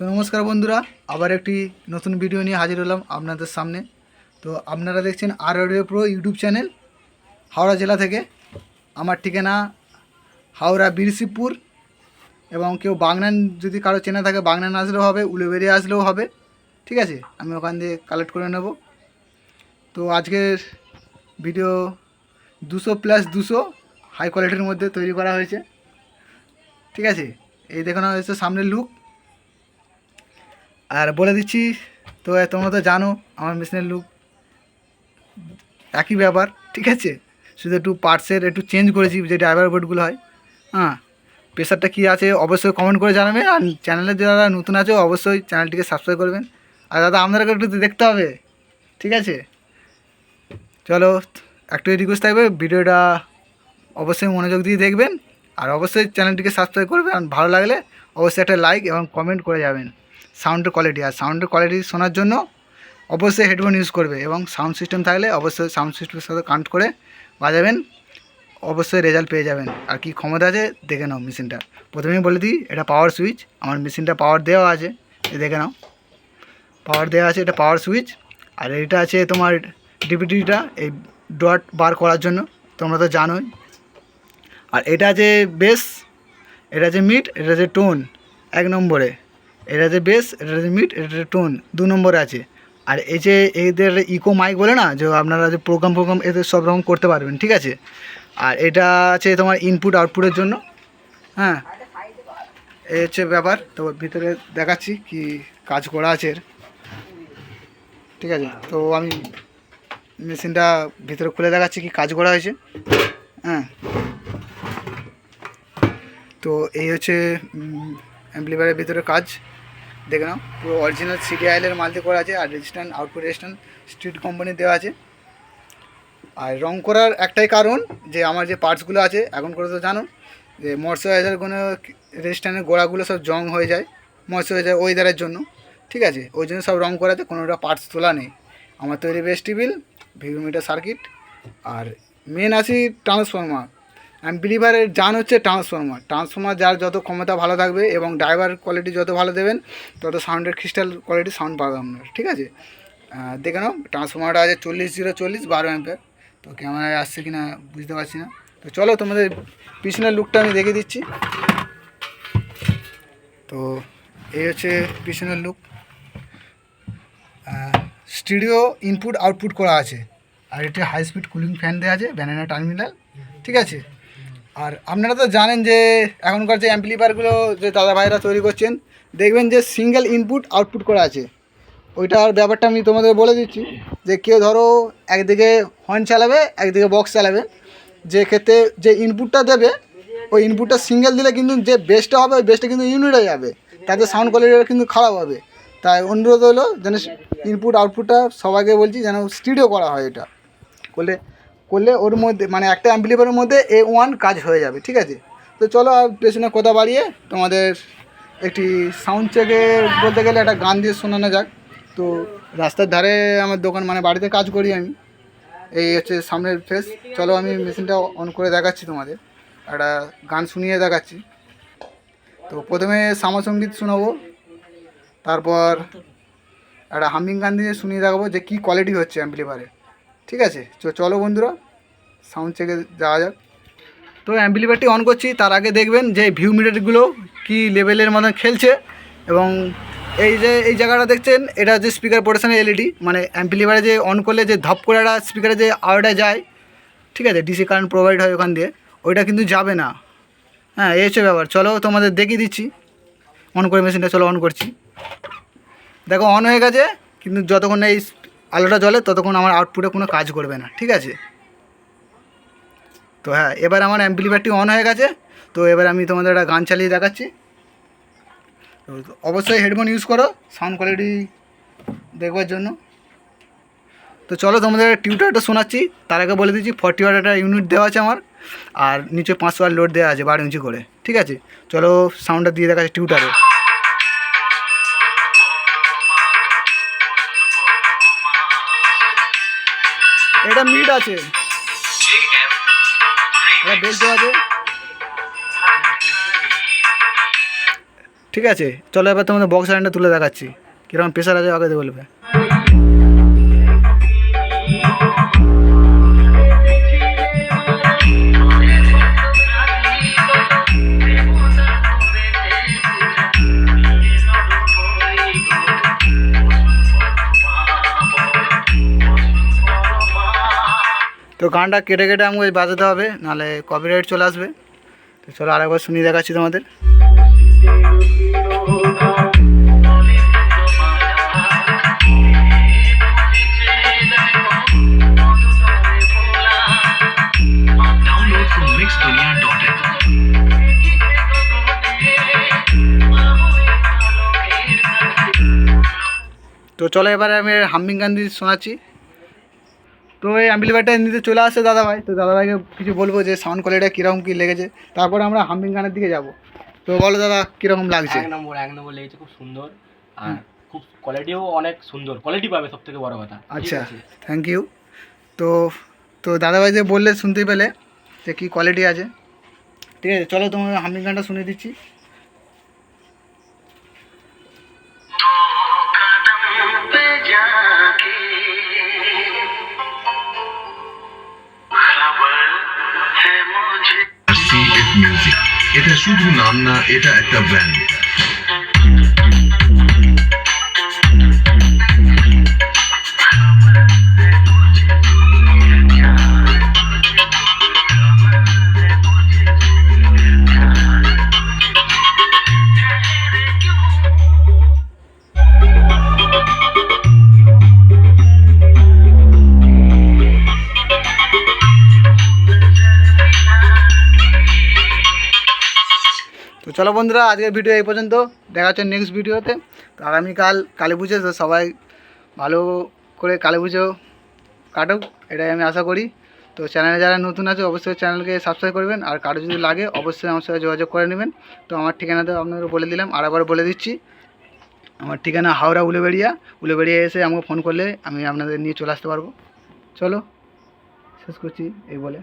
তো নমস্কার বন্ধুরা, আবার একটি নতুন ভিডিও নিয়ে হাজির হলাম আপনাদের সামনে। তো আপনারা দেখছেন আর প্রো ইউটিউব চ্যানেল হাওড়া জেলা থেকে। আমার ঠিকানা হাওড়া বীরশিবপুর এবং কেউ বাগনান যদি কারও চেনা থাকে, বাগনান আসলেও হবে উলুবেরিয়া আসলেও হবে, ঠিক আছে? আমি ওখান দিয়ে কালেক্ট করে নেব। তো আজকের ভিডিও দুশো প্লাস দুশো হাই কোয়ালিটির মধ্যে তৈরি করা হয়েছে, ঠিক আছে? এই দেখানো হয়েছে সামনের লুক আর বলে দিচ্ছি, তো তোমরা তো জানো আমার মেশিনের লুক একই ব্যাপার, ঠিক আছে? শুধু একটু পার্টসের একটু চেঞ্জ করেছি, যে ড্রাইভার বোর্ডগুলো হয়। হ্যাঁ প্রেশারটা কী আছে অবশ্যই কমেন্ট করে জানাবেন আর চ্যানেলে যারা নতুন আছে অবশ্যই চ্যানেলটিকে সাবস্ক্রাইব করবেন। আর দাদা আপনাদেরকে একটু দেখতে হবে, ঠিক আছে? চলো, একটু রিকোয়েস্ট থাকবে, ভিডিওটা অবশ্যই মনোযোগ দিয়ে দেখবেন, আর অবশ্যই চ্যানেলটিকে সাবস্ক্রাইব করবেন, আর ভালো লাগলে অবশ্যই একটা লাইক এবং কমেন্ট করে যাবেন। সাউন্ডের কোয়ালিটি আর সাউন্ডের কোয়ালিটি শোনার জন্য অবশ্যই হেডফোন ইউজ করবে এবং সাউন্ড সিস্টেম থাকলে অবশ্যই সাউন্ড সিস্টেমের সাথে কানেক্ট করে বাজাবেন, অবশ্যই রেজাল্ট পেয়ে যাবেন। আর কি ক্ষমতা আছে, দেখে নাও মেশিনটা প্রথমেই বলে দিই, এটা পাওয়ার সুইচ আমার মেশিনটা পাওয়ার দেওয়া আছে দেখে নাও। পাওয়ার দেওয়া আছে, এটা পাওয়ার সুইচ আর এটা আছে তোমার ডিপিটিটা এই ডট বার করার জন্য, তোমরা তো জানোই। আর এটা আছে বেস এটা আছে মিড এটা আছে টোন এক নম্বরে। এটা আছে বেস এটা আছে মিড এটা আছে টোন দু নম্বরে আছে। আর এই যে এদের ইকো মাইক বলে না, যে আপনারা যে প্রোগ্রাম প্রোগ্রাম এদের সব রকম করতে পারবেন, ঠিক আছে? আর এটা আছে তোমার ইনপুট আউটপুটের জন্য। হ্যাঁ? এই হচ্ছে ব্যাপার। তো ভিতরে দেখাচ্ছি কি কাজ করা আছে এর। ঠিক আছে? তো আমি মেশিনটা ভিতরে খুলে দেখাচ্ছি কি কাজ করা হয়েছে। হ্যাঁ? তো এই হচ্ছে অ্যাম্পলিফায়ারের ভিতরে কাজ। দেখে নাও, পুরো অরিজিনাল সিডিআইএলের মাল দিয়ে করা আছে, আর resistant output resistant street company দেওয়া আছে। আর রং করার একটাই কারণ যে আমার যে পার্টসগুলো আছে, এখন করে তো জানো, যে ময়শ্চারাইজার কোনো রেজিস্ট্যান্টের গোড়াগুলো সব জং হয়ে যায় ময়শ্চারাইজার ওয়েদারের জন্য, ঠিক আছে? ওই জন্য সব রং করাতে কোনোটা পার্টস তোলা নেই। আমার তৈরি ভেস্টিবিল ভিভোমিটার সার্কিট আর মেন আসি ট্রান্সফর্মার অ্যাম্পলিফায়ারের জান হচ্ছে ট্রান্সফর্মার ট্রান্সফর্মার যার যত ক্ষমতা ভালো থাকবে এবং ড্রাইভার কোয়ালিটি যত ভালো দেবেন, তত সাউন্ডের ক্রিস্টাল কোয়ালিটি সাউন্ড পাবেন আপনার, ঠিক আছে? দেখে নাও ট্রান্সফর্মারটা আছে চল্লিশ জিরো চল্লিশ বারো অ্যাম্পের তো ক্যামেরায় আসছে কি না বুঝতে পারছি না। তো চলো তোমাদের পিছনের লুকটা আমি দেখে দিচ্ছি। তো এই হচ্ছে পিছনের লুক স্টুডিও ইনপুট আউটপুট করা আছে। আর এটা হাই স্পিড কুলিং ফ্যান দেওয়া আছে ব্যানানা টার্মিনাল ঠিক আছে? আর আপনারা তো জানেন যে এখনকার যে অ্যাম্পলিফায়ারগুলো যে দাদা ভাইরা তৈরি করছেন, দেখবেন যে সিঙ্গেল ইনপুট আউটপুট করা আছে। ওইটার ব্যাপারটা আমি তোমাদের বলে দিচ্ছি যে কেউ ধরো একদিকে হর্ন চালাবে, একদিকে বক্স চালাবে। যে ক্ষেত্রে যে ইনপুটটা দেবে, ওই ইনপুটটা সিঙ্গেল দিলে কিন্তু যে বেসটা হবে, ওই বেসটা কিন্তু ইউনিট যাবে। তাতে সাউন্ড কোয়ালিটিটা কিন্তু খারাপ হবে। তাই অনুরোধ হলো যেন ইনপুট আউটপুটটা সবাইকে বলছি যেন স্টিডিও করা হয় এটা। করলে করলে ওর মধ্যে মানে একটা অ্যাম্পলিফায়ারের মধ্যে এ ওয়ান কাজ হয়ে যাবে, ঠিক আছে? তো চলো আর পেছনে কথা বাড়িয়ে তোমাদের একটি সাউন্ড চেকে বলতে গেলে একটা গান দিয়ে শোনানো যাক। তো রাস্তার ধারে আমার দোকান মানে বাড়িতে কাজ করি আমি। এই হচ্ছে সামনের ফেস চলো আমি মেশিনটা অন করে দেখাচ্ছি তোমাদের। একটা গান শুনিয়ে দেখাচ্ছি। তো প্রথমে শ্যামাসঙ্গীত শোনাবো। তারপর একটা হামিং গান দিয়ে শুনিয়ে দেখাবো যে কী কোয়ালিটি হচ্ছে অ্যাম্পলিফায়ারে ঠিক আছে? চলো বন্ধুরা সাউন্ড চেকে যাওয়া যাক। তো অ্যাম্পলিফায়ারটি অন করছি, তার আগে দেখবেন যে ভিউ মিটারগুলো কী লেভেলের মতন খেলছে এবং এই যে, এই জায়গাটা দেখছেন, এটা হচ্ছে স্পিকার প্রোটেকশনের এলইডি মানে অ্যাম্পলিফায়ারে যে অন করলে যে ধপ করে একটা স্পিকারে যে আওয়াজটা যায়, ঠিক আছে? ডিসি কারেন্ট প্রোভাইড হয় ওখান দিয়ে, ওইটা কিন্তু যাবে না। হ্যাঁ এই হচ্ছে ব্যাপার। চলো তোমাদের দেখিয়ে দিচ্ছি। অন করে মেশিনটা চলো অন করছি। দেখো অন হয়ে গেছে, কিন্তু যতক্ষণ এই আলোটা জ্বলে ততক্ষণ আমার আউটপুটে কোনো কাজ করবে না, ঠিক আছে? তো হ্যাঁ এবার আমার অ্যাম্পলিফায়ারটি অন হয়ে গেছে, তো এবার আমি তোমাদের একটা গান চালিয়ে দেখাচ্ছি। অবশ্যই হেডফোন ইউজ করো সাউন্ড কোয়ালিটি দেখবার জন্য। তো চলো তোমাদের টিউটারটা শোনাচ্ছি, তার আগে বলে দিচ্ছি ফর্টি ওয়াট একটা ইউনিট দেওয়া আছে আমার, আর নিচে পাঁচশো ওয়াট লোড দেওয়া আছে বারো ইঞ্চি করে, ঠিক আছে? চলো সাউন্ডটা দিয়ে দেখাচ্ছি টিউটারে এটা দেওয়া আছে। ঠিক আছে, চলো এবার তোমাদের বক্স লাইনটা তুলে দেখাচ্ছি। কীরকম প্রেশার আছে আগে বলবে। তো গানটা কেটে কেটে আমাকে বাজাতে হবে, নাহলে কপিরাইট চলে আসবে তো চলো আরেকবার শুনিয়ে দেখাচ্ছি তোমাদের. তো চলো এবারে আমি হাম্মিং গান দিয়ে শোনাচ্ছি তো এই অ্যাম্পলিফায়ারটা নিতে চলে আসছে দাদাভাই। তো দাদাভাইকে কিছু বলব যে সাউন্ড কোয়ালিটিটা কীরকম কী লেগেছে। তারপরে আমরা হাম্মিং গানের দিকে যাব। তো বলো দাদা কীরকম লাগছে? এক নম্বর এক নম্বর লেগেছে খুব সুন্দর। আর খুব কোয়ালিটিও অনেক সুন্দর। কোয়ালিটি পাবে সব থেকে বড় কথা। আচ্ছা থ্যাংক ইউ তো তো দাদাভাই যে বললে শুনতে পেলে যে কী কোয়ালিটি আছে। ঠিক আছে চলো তোমার হামিং গানটা শুনে দিচ্ছি। শুধু নাম না এটা একটা ব্র্যান্ড তো চলো বন্ধুরা, আজকের ভিডিও এই পর্যন্ত। দেখা হচ্ছে নেক্সট ভিডিওতে তো। আগামীকাল কালী পুজো, তো সবাই ভালো করে কালী পুজো কাটুক, এটাই আমি আশা করি। তো চ্যানেলে যারা নতুন আছে, অবশ্যই চ্যানেলকে সাবস্ক্রাইব করবেন। আর কারও যদি লাগে, অবশ্যই আমার সাথে যোগাযোগ করে নেবেন। তো আমার ঠিকানাতে আপনাদের বলে দিলাম, আর একবার বলে দিচ্ছি। আমার ঠিকানা হাওড়া উলেবেড়িয়া। উলেবেড়িয়া এসে আমাকে ফোন করলে আমি আপনাদের নিয়ে চলে আসতে পারব। চলো, শেষ করছি, এই বলে।